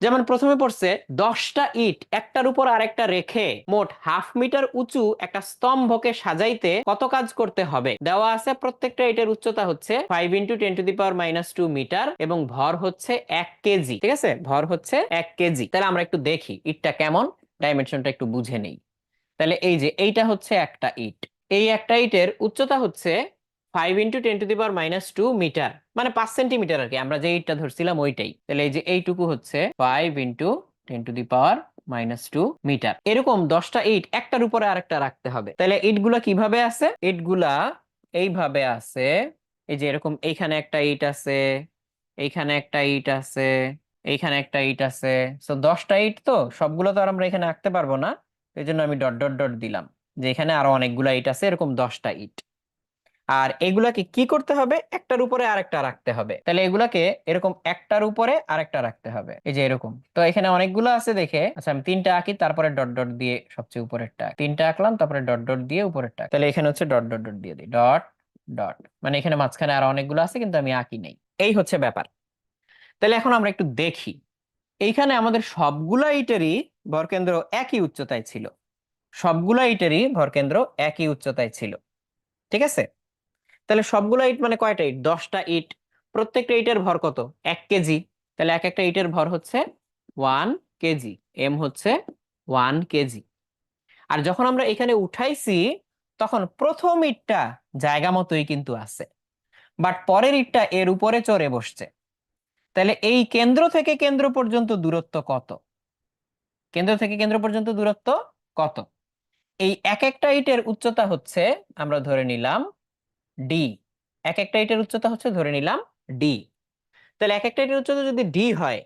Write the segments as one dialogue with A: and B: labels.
A: যেমন প্রথমে পড়ছে, দশটা ইট একটার উপর আরেকটা রেখে মোট হাফ মিটার উঁচু একটা স্তম্ভকে সাজাইতে কত কাজ করতে হবে? দেওয়া আছে প্রত্যেকটা ইটের উচ্চতা হচ্ছে five into ten to the power minus two metre এবং ভর হচ্ছে এক কেজি ঠিক আছে? ভর হচ্ছে এক কেজি তাহলে আমরা একটু দেখি ইটটা কেমন ডাইমেনশনটা একটু বুঝে নেই। তাহলে এই যে, এইটা হচ্ছে একটা ইট। এই একটা ইটের উচ্চতা হচ্ছে five into ten to the power minus two metre মানে পাঁচ সেন্টিমিটার আর কি। আমরা যে ইটটা ধরছিলাম ওইটাই। তাহলে এই যে এইটুকু হচ্ছে five into ten to the power minus two metre এরকম দশটা ইট একটার উপরে আরেকটা রাখতে হবে। তাহলে ইটগুলা কীভাবে আছে? ইটগুলা এইভাবে আছে। এই যে এরকম এইখানে একটা ইট আছে, এইখানে একটা ইট আছে, এইখানে একটা ইট আছে। সো দশটা ইট তো সবগুলো তো আর আমরা এখানে আঁকতে পারব না। এই জন্য আমি ডট ডট ডট দিলাম। যে এখানে আরও অনেকগুলা ইট আছে, এরকম দশটা ইট আর এগুলাকে কি করতে হবে? একটার উপরে আরেকটা রাখতে হবে। তাহলে এগুলাকে এরকম একটার উপরে আরেকটা রাখতে হবে। এই যে এরকম। তো এখানে অনেকগুলো আছে দেখে। আচ্ছা আমি তিনটা আঁকি, তারপরে ডট ডট দিয়ে সবচেয়ে উপরেরটা। তিনটা আঁকলাম, তারপরে ডট ডট দিয়ে উপরেরটা। তাহলে এখানে হচ্ছে ডট ডট ডট দিয়ে দিই। Dot dot. মানে এখানে মাঝখানে আরও অনেকগুলো আছে, কিন্তু আমি আঁকি নাই। এই হচ্ছে ব্যাপার। তাহলে এখন আমরা একটু দেখি। এইখানে আমাদের সবগুলা ইটেরই ভরকেন্দ্র একই উচ্চতায় ছিল। সবগুলা ইটেরই ভরকেন্দ্র একই উচ্চতায় ছিল। ঠিক আছে? তাহলে সবগুলো ইট মানে কয়টা ইট দশটা ইট প্রত্যেকটা ইটের ভর কত? এক কেজি তাহলে এক একটা ইটের ভর হচ্ছে ওয়ান কেজি এম হচ্ছে ওয়ান কেজি আর যখন আমরা এখানে উঠাইছি, তখন প্রথম ইটটা জায়গা মতোই কিন্তু আছে। বাট পরের ইটটা এর উপরে চড়ে বসছে। তাহলে এই কেন্দ্র থেকে কেন্দ্র পর্যন্ত দূরত্ব কত? কেন্দ্র থেকে কেন্দ্র পর্যন্ত দূরত্ব কত? এই এক একটা ইটের উচ্চতা হচ্ছে, আমরা ধরে নিলাম ডি এক একটা ইটের উচ্চতা হচ্ছে ধরে নিলাম ডি তাহলে এক একটা ইটের উচ্চতা যদি ডি হয়,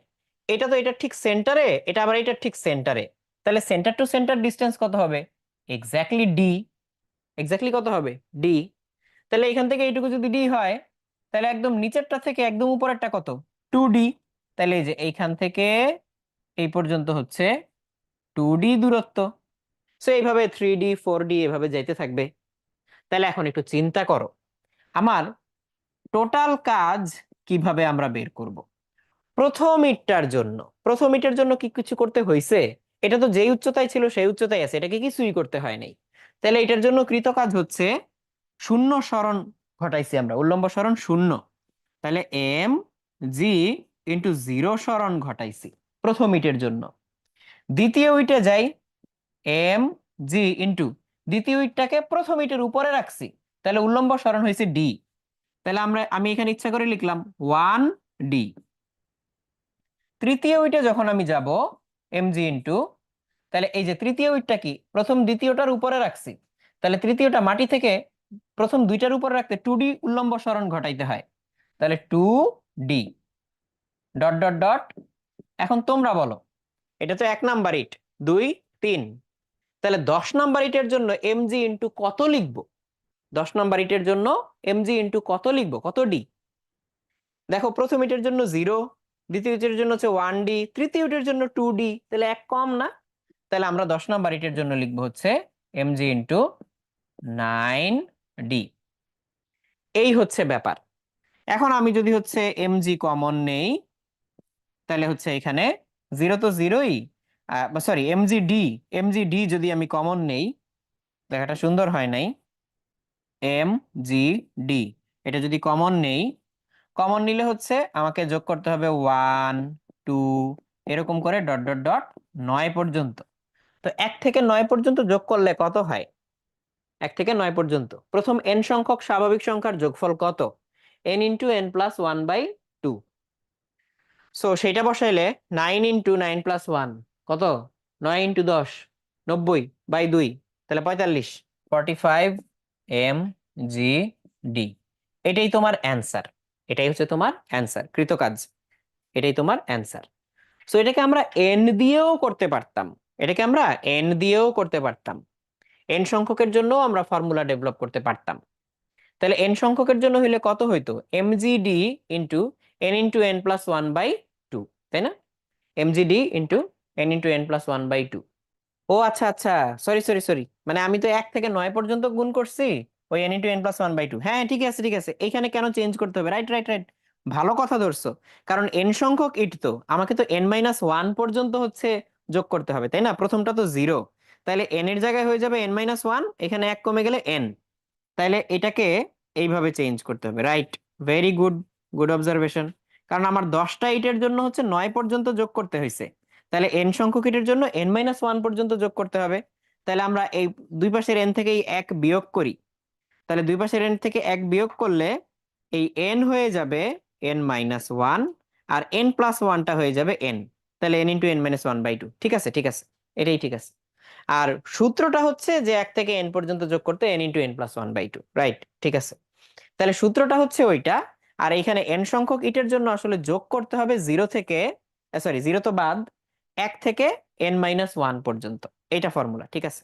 A: এটা তো এটা ঠিক সেন্টারে এটা আবার এটা ঠিক সেন্টারে তাহলে সেন্টার টু সেন্টার ডিস্টেন্স কত হবে? এক্স্যাক্টলি ডি এক্স্যাক্টলি কত হবে? ডি তাহলে এখান থেকে এইটুকু যদি ডি হয়, তাহলে একদম নিচেরটা থেকে একদম উপরেরটা কত? টু ডি তাহলে এই যে এইখান থেকে এই পর্যন্ত হচ্ছে টু ডি দূরত্ব। সো এইভাবে থ্রি ডি ফোর ডি এভাবে যাইতে থাকবে। তাহলে এখন একটু চিন্তা করো। আমার টোটাল কাজ কীভাবে আমরা বের করব? প্রথম ইটটার জন্য। প্রথম ইটের জন্য কি কিছু করতে হয়েছে এটা তো যেই উচ্চতায় ছিল সেই উচ্চতায় আছে, এটাকে কিছুই করতে হয় নাই? তাহলে এটার জন্য কৃত কাজ হচ্ছে শূন্য স্মরণ ঘটাইছি আমরা, উল্লম্ব স্মরণ শূন্য। তাহলে এম জি ইন্টু জিরো স্মরণ ঘটাইছি প্রথম ইটের জন্য। দ্বিতীয় ইটে যাই এম জি ইন্টু দ্বিতীয় ইটটাকে প্রথম ইটের উপরে রাখছি। তাহলে উল্লম্ব সরণ হয়েছে ডি তাহলে আমরা, আমি এখানে ইচ্ছা করে লিখলাম ওয়ান ডি তৃতীয় উইটে যখন আমি যাব এম জি ইন্টু তাহলে এই যে তৃতীয় উইটটা কি? প্রথম দ্বিতীয়টার উপরে রাখছি। তাহলে তৃতীয়টা মাটি থেকে প্রথম দুইটার উপরে রাখতে টু ডি উল্লম্ব সরণ ঘটাইতে হয়। তাহলে two D dot dot dot. এখন তোমরা বলো, এটা তো এক নাম্বার ইট। দুই, তিন। তাহলে দশ নাম্বার ইটের জন্য এমজি ইন্টু কত লিখব? দশ নাম্বার ইটের জন্য এমজি ইন্টু কত লিখব? কত ডি দেখো, প্রথম ইটের জন্য জিরো দ্বিতীয় ইটের জন্য হচ্ছে ওয়ান ডি তৃতীয় ইটের জন্য টু ডি তাহলে এক কম না? তাহলে আমরা দশ নাম্বার ইটের জন্য লিখব হচ্ছে এমজি ইন্টু নাইন ডি এই হচ্ছে ব্যাপার। এখন আমি যদি হচ্ছে এমজি কমন নেই, তাহলে হচ্ছে এখানে জিরো তো জিরোই sorry MG D MG D যদি আমি কমন নেই দেখাটা সুন্দর হয় নাই এম জি ডি এটা যদি কমন নেই কমন নিলে হচ্ছে আমাকে যোগ করতে হবে ওয়ান টু এরকম করে ডট ডট ডট নয় পর্যন্ত। তো এক থেকে নয় পর্যন্ত যোগ করলে কত হয়? এক থেকে নয় পর্যন্ত। প্রথম এন সংখ্যক স্বাভাবিক সংখ্যার যোগফল কত? N into N plus one by two so সেটা বসাইলে nine into nine plus one কত? নয় ইন্টু দশ, নব্বই বাই দুই, তাহলে পঁয়তাল্লিশ। Forty five M G D এটাই তোমার অ্যান্সার এটাই হচ্ছে তোমার অ্যান্সার কৃতকাজ এটাই তোমার অ্যান্সার সো এটাকে আমরা এন দিয়েও করতে পারতাম। এটাকে আমরা এন দিয়েও করতে পারতাম। এন সংখ্যকের জন্য আমরা ফর্মুলা ডেভেলপ করতে পারতাম। তাহলে এন সংখ্যকের জন্য হইলে কত হইতো? M G D into N into N plus one by two তাই না? M G D into N into N plus one by two ও আচ্ছা আচ্ছা। সরি সরি সরি মানে আমি তো এক থেকে নয় পর্যন্ত গুণ করছি, ওই N into N plus one by two হ্যাঁ ঠিক আছে ঠিক আছে। এখানে কেন চেঞ্জ করতে হবে? রাইট রাইট রাইট ভালো কথা ধরছো। কারণ এন সংখ্যক ইট তো। আমাকে তো এন মাইনাস ওয়ান পর্যন্ত হচ্ছে যোগ করতে হবে, তাই না? প্রথমটা তো জিরো তাহলে এন এর জায়গায় হয়ে যাবে এন মাইনাস ওয়ান এখানে এক কমে গেলে এন তাহলে এটাকে এইভাবে চেঞ্জ করতে হবে। Right very good good observation কারণ আমার দশটা ইটের জন্য হচ্ছে নয় পর্যন্ত যোগ করতে হয়েছে তাহলে এন সংখ্যক ইটের জন্য এন মাইনাস ওয়ান পর্যন্ত যোগ করতে হবে। তাহলে আমরা এই দুই পাশের এন থেকেই এক বিয়োগ করি। তাহলে দুই পাশের এন থেকে এক বিয়োগ করলে এই এন হয়ে যাবে এন মাইনাস ওয়ান আর এন প্লাস ওয়ানটা হয়ে যাবে এন তাহলে N into N minus one by two ঠিক আছে ঠিক আছে। এটাই ঠিক আছে। আর সূত্রটা হচ্ছে যে এক থেকে এন পর্যন্ত যোগ করতে N into N plus one by two right ঠিক আছে। তাহলে সূত্রটা হচ্ছে ওইটা। আর এখানে এন সংখ্যক ইটের জন্য আসলে যোগ করতে হবে জিরো থেকে সরি জিরো তো বাদ এক থেকে এন মাইনাস ওয়ান পর্যন্ত। এটা ফর্মুলা ঠিক আছে?